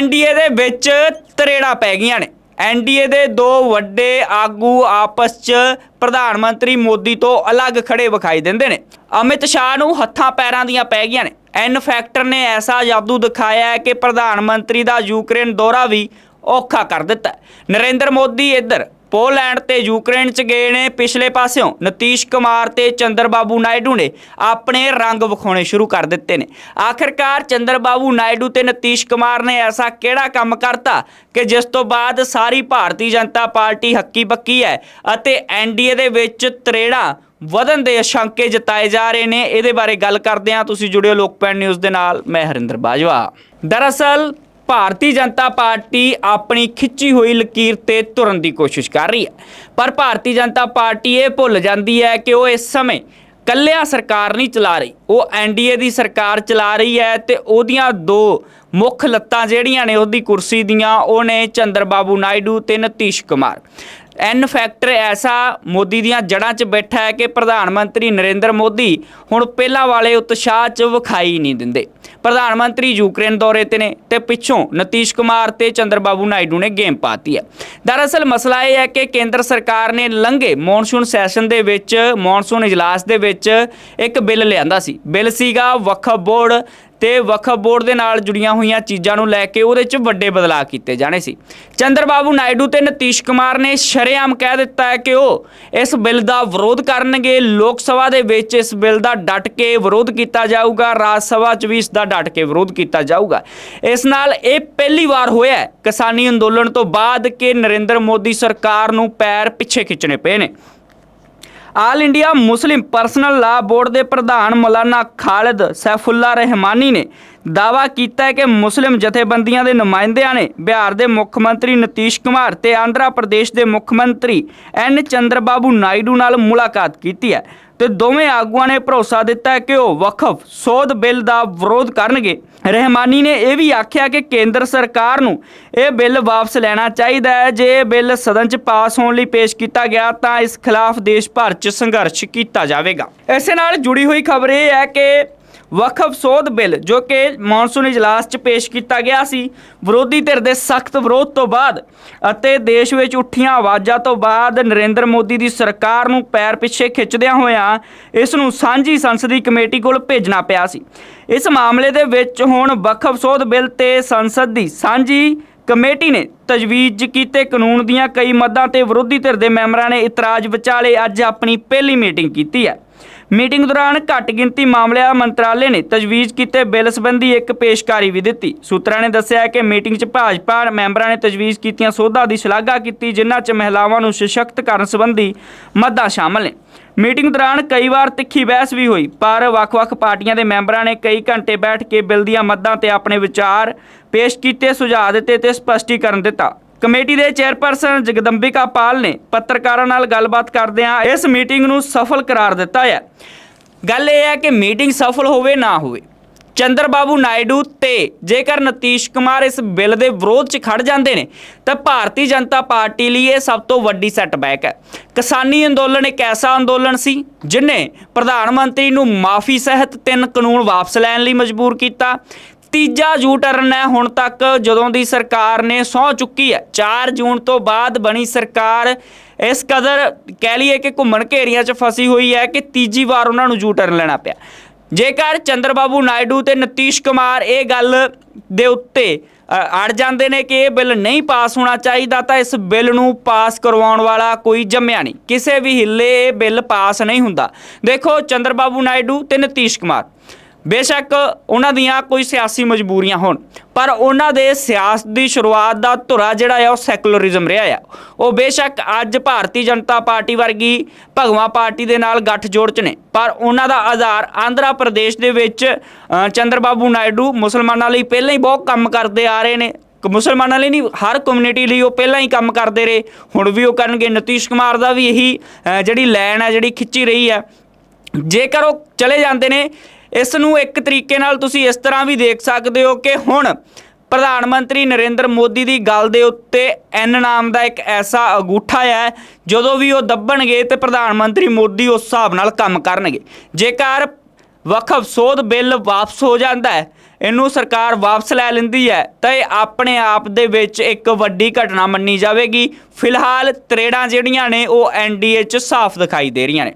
NDA ਦੇ ਵਿੱਚ ਤਰੇੜਾ ਪੈ ਗਈਆਂ ਨੇ। ਐਨਡੀਏ ਦੇ ਦੋ ਵੱਡੇ ਆਗੂ ਆਪਸ 'ਚ ਪ੍ਰਧਾਨ ਮੰਤਰੀ ਮੋਦੀ ਤੋਂ ਅਲੱਗ ਖੜੇ ਵਿਖਾਈ ਦਿੰਦੇ ਨੇ। ਅਮਿਤ ਸ਼ਾਹ ਨੂੰ ਹੱਥਾਂ ਪੈਰਾਂ ਦੀਆਂ ਪੈ ਗਈਆਂ ਨੇ। ਐਨ ਫੈਕਟਰ ਨੇ ਐਸਾ ਜਾਦੂ ਦਿਖਾਇਆ ਕਿ ਪ੍ਰਧਾਨ ਮੰਤਰੀ ਦਾ ਯੂਕਰੇਨ ਦੌਰਾ ਵੀ ਔਖਾ ਕਰ ਦਿੱਤਾ ਨਰਿੰਦਰ ਮੋਦੀ ਇੱਧਰ ਪੋਲੈਂਡ ਤੇ ਯੂਕਰੇਨ ਚ ਗਏ ਨੇ ਪਿਛਲੇ ਪਾਸਿਓਂ। ਨਤੀਸ਼ ਕੁਮਾਰ ਤੇ ਚੰਦਰਬਾਬੂ ਨਾਇਡੂ ਨੇ ਆਪਣੇ ਰੰਗ ਵਿਖਾਉਣੇ ਸ਼ੁਰੂ ਕਰ ਦਿੱਤੇ ਨੇ। ਆਖਿਰਕਾਰ ਚੰਦਰਬਾਬੂ ਨਾਇਡੂ ਤੇ ਨਤੀਸ਼ ਕੁਮਾਰ ਨੇ ਐਸਾ ਕਿਹੜਾ ਕੰਮ ਕਰਤਾ ਕਿ ਜਿਸ ਤੋਂ ਬਾਅਦ ਸਾਰੀ ਭਾਰਤੀ ਜਨਤਾ ਪਾਰਟੀ ਹੱਕੀ ਬੱਕੀ ਹੈ ਅਤੇ ਐਨਡੀਏ ਦੇ ਵਿੱਚ ਤਰੇੜਾ ਵਧਣ ਦੇ ਸ਼ੰਕੇ ਜਤਾਏ ਜਾ ਰਹੇ ਨੇ। ਇਹਦੇ ਬਾਰੇ ਗੱਲ ਕਰਦੇ ਹਾਂ। ਤੁਸੀਂ ਜੁੜਿਓ ਲੋਕਪੈਨ ਨਿਊਜ਼ ਦੇ ਨਾਲ। ਮੈਂ ਹਰਿੰਦਰ ਬਾਜਵਾ। ਦਰਅਸਲ ਭਾਰਤੀ ਜਨਤਾ ਪਾਰਟੀ ਆਪਣੀ ਖਿੱਚੀ ਹੋਈ ਲਕੀਰ ਤੇ ਤੁਰਨ ਦੀ ਕੋਸ਼ਿਸ਼ ਕਰ ਰਹੀ ਹੈ। ਪਰ ਭਾਰਤੀ ਜਨਤਾ ਪਾਰਟੀ ਇਹ ਭੁੱਲ ਜਾਂਦੀ ਹੈ ਕਿ ਉਹ ਇਸ ਸਮੇਂ ਕੱਲਿਆ ਸਰਕਾਰ ਨਹੀਂ ਚਲਾ ਰਹੀ। ਉਹ ਐਨਡੀਏ ਦੀ ਸਰਕਾਰ ਚਲਾ ਰਹੀ ਹੈ ਤੇ ਉਹਦੀਆਂ ਦੋ ਮੁੱਖ ਲੱਤਾਂ ਜਿਹੜੀਆਂ ਨੇ ਉਹਦੀ ਕੁਰਸੀ ਦੀਆਂ, ਉਹ ਨੇ ਚੰਦਰਬਾਬੂ ਨਾਇਡੂ ਤੇ ਨਤੀਸ਼ ਕੁਮਾਰ। ਐਨ ਫੈਕਟਰ ਐਸਾ ਮੋਦੀ ਦੀਆਂ ਜੜ੍ਹਾਂ 'ਚ ਬੈਠਾ ਹੈ ਕਿ ਪ੍ਰਧਾਨ ਮੰਤਰੀ ਨਰਿੰਦਰ ਮੋਦੀ ਹੁਣ ਪਹਿਲਾਂ ਵਾਲੇ ਉਤਸ਼ਾਹ 'ਚ ਵਿਖਾਈ ਨਹੀਂ ਦਿੰਦੇ। ਪ੍ਰਧਾਨ ਮੰਤਰੀ ਯੂਕਰੇਨ ਦੌਰੇ ਤੇ ਨੇ ਤੇ ਪਿੱਛੋਂ ਨਤੀਸ਼ ਕੁਮਾਰ ਤੇ ਚੰਦਰਬਾਬੂ ਨਾਇਡੂ ਨੇ ਗੇਮ ਪਾਤੀ ਹੈ। ਦਰਅਸਲ ਮਸਲਾ ਇਹ ਹੈ ਕਿ ਕੇਂਦਰ ਸਰਕਾਰ ਨੇ ਲੰਘੇ ਮੌਨਸੂਨ ਸੈਸ਼ਨ ਦੇ ਵਿੱਚ, ਮੌਨਸੂਨ ਇਜਲਾਸ ਦੇ ਵਿੱਚ ਇੱਕ ਬਿੱਲ ਲਿਆਂਦਾ ਸੀ। ਬਿੱਲ ਸੀਗਾ ਵਕਫ ਬੋਰਡ ਤੇ ਵਕਫ ਬੋਰਡ ਦੇ ਨਾਲ ਜੁੜੀਆਂ ਹੋਈਆਂ ਚੀਜ਼ਾਂ ਨੂੰ ਲੈ ਕੇ ਉਹਦੇ 'ਚ ਵੱਡੇ ਬਦਲਾਅ ਕੀਤੇ ਜਾਣੇ ਸੀ। ਚੰਦਰਬਾਬੂ ਨਾਇਡੂ ਤੇ ਨਤੀਸ਼ ਕੁਮਾਰ ਨੇ ਸ਼ਰੇਆਮ ਕਹਿ ਦਿੱਤਾ ਹੈ ਕਿ ਉਹ ਇਸ ਬਿੱਲ ਦਾ ਵਿਰੋਧ ਕਰਨਗੇ। ਲੋਕ ਸਭਾ ਦੇ ਵਿੱਚ ਇਸ ਬਿੱਲ ਦਾ ਡਟ ਕੇ ਵਿਰੋਧ ਕੀਤਾ ਜਾਊਗਾ। ਰਾਜ ਸਭਾ 'ਚ ਵੀ ਇਸ ਦਾ ਡਟ ਕੇ ਵਿਰੋਧ ਕੀਤਾ ਜਾਊਗਾ। ਇਸ ਨਾਲ ਇਹ ਪਹਿਲੀ ਵਾਰ ਹੋਇਆ ਕਿਸਾਨੀ ਅੰਦੋਲਨ ਤੋਂ ਬਾਅਦ ਕਿ ਨਰਿੰਦਰ ਮੋਦੀ ਸਰਕਾਰ ਨੂੰ ਪੈਰ ਪਿੱਛੇ ਖਿੱਚਣੇ ਪਏ ਨੇ। All India Muslim personal law board ਦੇ ਪ੍ਰਧਾਨ ਮੌਲਾਨਾ ਖਾਲਿਦ ਸੈਫੁੱਲਾ ਰਹਿਮਾਨੀ ਨੇ ਦਾਵਾ ਕੀਤਾ ਹੈ ਕਿ ਮੁਸਲਿਮ ਜਥੇਬੰਦੀਆਂ ਦੇ ਨੁਮਾਇੰਦਿਆਂ ਨੇ ਬਿਹਾਰ ਦੇ ਮੁੱਖ ਮੰਤਰੀ ਨਤੀਸ਼ ਕੁਮਾਰ ਤੇ ਆਂਧਰਾ ਪ੍ਰਦੇਸ਼ ਦੇ ਮੁੱਖ ਮੰਤਰੀ ਐਨ ਚੰਦਰਬਾਬੂ ਨਾਇਡੂ ਨਾਲ ਮੁਲਾਕਾਤ ਕੀਤੀ ਹੈ। ਤੇ ਦੋਵੇਂ ਆਗੂਆਂ ਨੇ ਭਰੋਸਾ ਦਿੱਤਾ ਕਿ ਉਹ ਵਕਫ ਸੋਧ ਬਿੱਲ ਦਾ ਵਿਰੋਧ ਕਰਨਗੇ। ਰਹਿਮਾਨੀ ਨੇ ਇਹ ਵੀ ਆਖਿਆ ਕਿ ਕੇਂਦਰ ਸਰਕਾਰ ਨੂੰ ਇਹ ਬਿੱਲ ਵਾਪਸ ਲੈਣਾ ਚਾਹੀਦਾ ਹੈ। ਜੇ ਇਹ ਬਿੱਲ ਸਦਨ 'ਚ ਪਾਸ ਹੋਣ ਲਈ ਪੇਸ਼ ਕੀਤਾ ਗਿਆ ਤਾਂ ਇਸ ਖਿਲਾਫ ਦੇਸ਼ ਭਰ 'ਚ ਸੰਘਰਸ਼ ਕੀਤਾ ਜਾਵੇਗਾ। ਇਸੇ ਨਾਲ ਜੁੜੀ ਹੋਈ ਖਬਰ ਇਹ ਹੈ ਕਿ ਵਕਫ ਸੋਧ ਬਿੱਲ, ਜੋ ਕਿ ਮੌਨਸੂਨ ਇਜਲਾਸ 'ਚ ਪੇਸ਼ ਕੀਤਾ ਗਿਆ ਸੀ। ਵਿਰੋਧੀ ਧਿਰ ਦੇ ਸਖਤ ਵਿਰੋਧ ਤੋਂ ਬਾਅਦ ਅਤੇ ਦੇਸ਼ ਵਿੱਚ ਉੱਠੀਆਂ ਆਵਾਜ਼ਾਂ ਤੋਂ ਬਾਅਦ ਨਰਿੰਦਰ ਮੋਦੀ ਦੀ ਸਰਕਾਰ ਨੂੰ ਪੈਰ ਪਿੱਛੇ ਖਿੱਚਦਿਆਂ ਹੋਇਆਂ ਇਸ ਨੂੰ ਸਾਂਝੀ ਸੰਸਦੀ ਕਮੇਟੀ ਕੋਲ ਭੇਜਣਾ ਪਿਆ ਸੀ। ਇਸ ਮਾਮਲੇ ਦੇ ਵਿੱਚ ਹੁਣ ਵਕਫ ਸੋਧ ਬਿੱਲ ਤੇ ਸੰਸਦ ਦੀ ਸਾਂਝੀ ਕਮੇਟੀ ਨੇ ਤਜਵੀਜ਼ ਕੀਤੇ। ਕਾਨੂੰਨ ਦੀਆਂ ਕਈ ਮੱਦਾਂ ਤੇ ਵਿਰੋਧੀ ਧਿਰ ਦੇ ਮੈਂਬਰਾਂ ਨੇ ਇਤਰਾਜ਼ ਵਿਚਾਲੇ ਅੱਜ ਆਪਣੀ ਪਹਿਲੀ ਮੀਟਿੰਗ ਕੀਤੀ ਹੈ। ਮੀਟਿੰਗ ਦੌਰਾਨ ਘੱਟ ਗਿਣਤੀ ਮਾਮਲਿਆਂ ਮੰਤਰਾਲੇ ਨੇ ਤਜਵੀਜ਼ ਕੀਤੇ ਬਿੱਲ ਸੰਬੰਧੀ ਇੱਕ ਪੇਸ਼ਕਾਰੀ ਵੀ ਦਿੱਤੀ। ਸੂਤਰਾਂ ਨੇ ਦੱਸਿਆ ਕਿ ਮੀਟਿੰਗ 'ਚ ਭਾਜਪਾ ਮੈਂਬਰਾਂ ਨੇ ਤਜਵੀਜ਼ ਕੀਤੀਆਂ ਸੋਧਾਂ ਦੀ ਸ਼ਲਾਘਾ ਕੀਤੀ, ਜਿਨ੍ਹਾਂ 'ਚ ਮਹਿਲਾਵਾਂ ਨੂੰ ਸਸ਼ਕਤ ਕਰਨ ਸੰਬੰਧੀ ਮੱਦਾਂ ਸ਼ਾਮਲ ਨੇ। ਮੀਟਿੰਗ ਦੌਰਾਨ ਕਈ ਵਾਰ ਤਿੱਖੀ ਬਹਿਸ ਵੀ ਹੋਈ, ਪਰ ਵੱਖ-ਵੱਖ ਪਾਰਟੀਆਂ ਦੇ ਮੈਂਬਰਾਂ ਨੇ ਕਈ ਘੰਟੇ ਬੈਠ ਕੇ ਬਿੱਲ ਦੀਆਂ ਮੱਦਾਂ ਤੇ ਆਪਣੇ ਵਿਚਾਰ ਪੇਸ਼ ਕੀਤੇ, ਸੁਝਾਅ ਦਿੱਤੇ ਤੇ ਸਪਸ਼ਟੀਕਰਨ ਦਿੱਤਾ। ਕਮੇਟੀ ਦੇ ਚੇਅਰਪਰਸਨ ਜਗਦੰਬਿਕਾ ਪਾਲ ਨੇ ਪੱਤਰਕਾਰਾਂ ਨਾਲ ਗੱਲਬਾਤ ਕਰਦਿਆਂ ਇਸ ਮੀਟਿੰਗ ਨੂੰ ਸਫਲ ਕਰਾਰ ਦਿੱਤਾ ਹੈ। ਗੱਲ ਇਹ ਹੈ ਕਿ ਮੀਟਿੰਗ ਸਫਲ ਹੋਵੇ ਨਾ ਹੋਵੇ ਚੰਦਰਬਾਬੂ ਨਾਇਡੂ ਤੇ ਜੇਕਰ ਨਤੀਸ਼ ਕੁਮਾਰ ਇਸ ਬਿੱਲ ਦੇ ਵਿਰੋਧ 'ਚ ਖੜ ਜਾਂਦੇ ਨੇ, ਤਾਂ ਭਾਰਤੀ ਜਨਤਾ ਪਾਰਟੀ ਲਈ ਇਹ ਸਭ ਤੋਂ ਵੱਡੀ ਸੈਟਬੈਕ ਹੈ। ਕਿਸਾਨੀ ਅੰਦੋਲਨ ਇੱਕ ਐਸਾ ਅੰਦੋਲਨ ਸੀ ਜਿਨੇ ਪ੍ਰਧਾਨ ਮੰਤਰੀ ਨੂੰ ਮਾਫੀ ਸਹਿਤ ਤਿੰਨ ਕਾਨੂੰਨ ਵਾਪਸ ਲੈਣ ਲਈ ਮਜਬੂਰ ਕੀਤਾ ਤੀਜਾ ਯੂ ਟਰਨ ਹੈ, ਹੁਣ ਤੱਕ ਜਦੋਂ ਦੀ ਸਰਕਾਰ ਨੇ ਸਹੁੰ ਚੁੱਕੀ ਹੈ 4 ਜੂਨ ਤੋਂ ਬਾਅਦ ਬਣੀ ਸਰਕਾਰ, ਇਸ ਕਦਰ ਕਹਿ ਲਈਏ ਕਿ ਘੁੰਮਣ ਘੇਰੀਆਂ 'ਚ ਫਸੀ ਹੋਈ ਹੈ ਕਿ ਤੀਜੀ ਵਾਰ ਉਹਨਾਂ ਨੂੰ ਯੂ ਟਰਨ ਲੈਣਾ ਪਿਆ। ਜੇਕਰ ਚੰਦਰਬਾਬੂ ਨਾਇਡੂ ਤੇ ਨਤੀਸ਼ ਕੁਮਾਰ ਇਹ ਗੱਲ ਦੇ ਉੱਤੇ ਅੜ ਜਾਂਦੇ ਨੇ ਕਿ ਇਹ ਬਿੱਲ ਨਹੀਂ ਪਾਸ ਹੋਣਾ ਚਾਹੀਦਾ, ਤਾਂ ਇਸ ਬਿੱਲ ਨੂੰ ਪਾਸ ਕਰਵਾਉਣ ਵਾਲਾ ਕੋਈ ਜੰਮਿਆ ਨਹੀਂ। ਕਿਸੇ ਵੀ ਹਿੱਲੇ ਇਹ ਬਿੱਲ ਪਾਸ ਨਹੀਂ ਹੁੰਦਾ। ਦੇਖੋ, ਚੰਦਰਬਾਬੂ ਨਾਇਡੂ ਤੇ ਨਤੀਸ਼ ਕੁਮਾਰ। ਬੇਸ਼ੱਕ ਉਹਨਾਂ ਦੀਆਂ ਕੋਈ ਸਿਆਸੀ ਮਜਬੂਰੀਆਂ ਹੋਣ, ਪਰ ਉਹਨਾਂ ਦੇ ਸਿਆਸਤ ਦੀ ਸ਼ੁਰੂਆਤ ਦਾ ਧੁਰਾ ਜਿਹੜਾ ਆ ਉਹ ਸੈਕੂਲਰਿਜ਼ਮ ਰਿਹਾ ਆ। ਉਹ ਬੇਸ਼ੱਕ ਅੱਜ ਭਾਰਤੀ ਜਨਤਾ ਪਾਰਟੀ ਵਰਗੀ ਭਗਵਾ ਪਾਰਟੀ ਦੇ ਨਾਲ ਗੱਠਜੋੜ ਚ ਨੇ, ਪਰ ਉਹਨਾਂ ਦਾ ਆਧਾਰ ਆਂਧਰਾ ਪ੍ਰਦੇਸ਼ ਦੇ ਵਿੱਚ ਚੰਦਰਬਾਬੂ ਨਾਇਡੂ ਮੁਸਲਮਾਨਾਂ ਲਈ ਪਹਿਲਾਂ ਹੀ ਬਹੁਤ ਕੰਮ ਕਰਦੇ ਆ ਰਹੇ ਨੇ। ਮੁਸਲਮਾਨਾਂ ਲਈ ਨਹੀਂ, ਹਰ ਕਮਿਊਨਿਟੀ ਲਈ ਉਹ ਪਹਿਲਾਂ ਹੀ ਕੰਮ ਕਰਦੇ ਰਹੇ। ਹੁਣ ਵੀ ਉਹ ਕਰਨਗੇ। ਨਤੀਸ਼ ਕੁਮਾਰ ਦਾ ਵੀ ਇਹੀ ਜਿਹੜੀ ਲਾਈਨ ਹੈ ਜਿਹੜੀ ਖਿੱਚੀ ਰਹੀ ਹੈ ਜੇਕਰ ਉਹ ਚਲੇ ਜਾਂਦੇ ਨੇ ਇਸ ਨੂੰ ਇੱਕ ਤਰੀਕੇ ਨਾਲ ਤੁਸੀਂ ਇਸ ਤਰ੍ਹਾਂ ਵੀ ਦੇਖ ਸਕਦੇ ਹੋ ਕਿ ਹੁਣ ਪ੍ਰਧਾਨ ਮੰਤਰੀ ਨਰਿੰਦਰ ਮੋਦੀ ਦੀ ਗੱਲ ਦੇ ਉੱਤੇ ਐਨ ਨਾਮ ਦਾ ਇੱਕ ਐਸਾ ਅਗੂਠਾ ਹੈ ਜਦੋਂ ਵੀ ਉਹ ਦੱਬਣਗੇ ਤੇ ਪ੍ਰਧਾਨ ਮੰਤਰੀ ਮੋਦੀ ਉਸ ਹਿਸਾਬ ਨਾਲ ਕੰਮ ਕਰਨਗੇ। ਜੇਕਰ ਵਕਫ ਸੋਧ ਬਿੱਲ ਵਾਪਸ ਹੋ ਜਾਂਦਾ ਹੈ, ਇਹਨੂੰ ਸਰਕਾਰ ਵਾਪਸ ਲੈ ਲੈਂਦੀ ਹੈ, ਤਾਂ ਇਹ ਆਪਣੇ ਆਪ ਦੇ ਵਿੱਚ ਇੱਕ ਵੱਡੀ ਘਟਨਾ ਮੰਨੀ ਜਾਵੇਗੀ। ਫਿਲਹਾਲ ਤਰੇੜਾਂ ਜਿਹੜੀਆਂ ਨੇ, ਉਹ ਐਨਡੀਏ 'ਚ ਸਾਫ਼ ਦਿਖਾਈ ਦੇ ਰਹੀਆਂ ਨੇ।